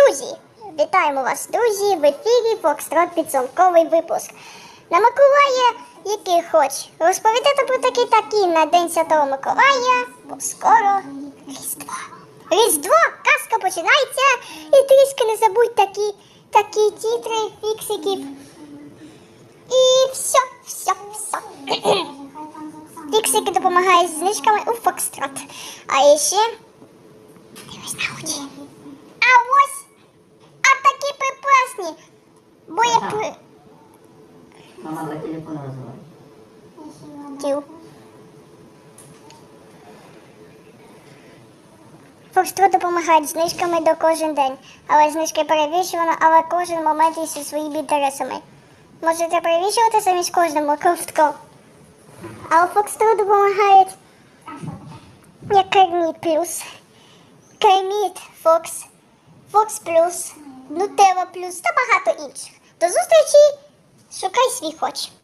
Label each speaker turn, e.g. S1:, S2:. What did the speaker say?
S1: Друзі, вітаємо вас, друзі, в ефірі Фокстрот підсумковий випуск. На Миколая, який хоч розповідати про такі такі на День Святого Миколая, бо скоро Різдво. Різдво, казка починається, і трішки не забудь такі, такі тітри, фіксиків. І все, все, все. Фіксики допомагають з знижками у Фокстрот. А ще дивись на очі. А ось а такі прекрасні. Бо я.
S2: Мама по телефону розмовляє.
S1: Фокстрот допомагають знижками до кожен день. Але знижки перевішувано, але кожен момент із зі своїми інтересами. Можете перевішувати замість кожному ковтку. А у Фокстрот допомагають як Керміт плюс. Керміт Фокс, Фокс плюс, Нутелла плюс та багато інших. До зустрічі! Шукай свій хоч.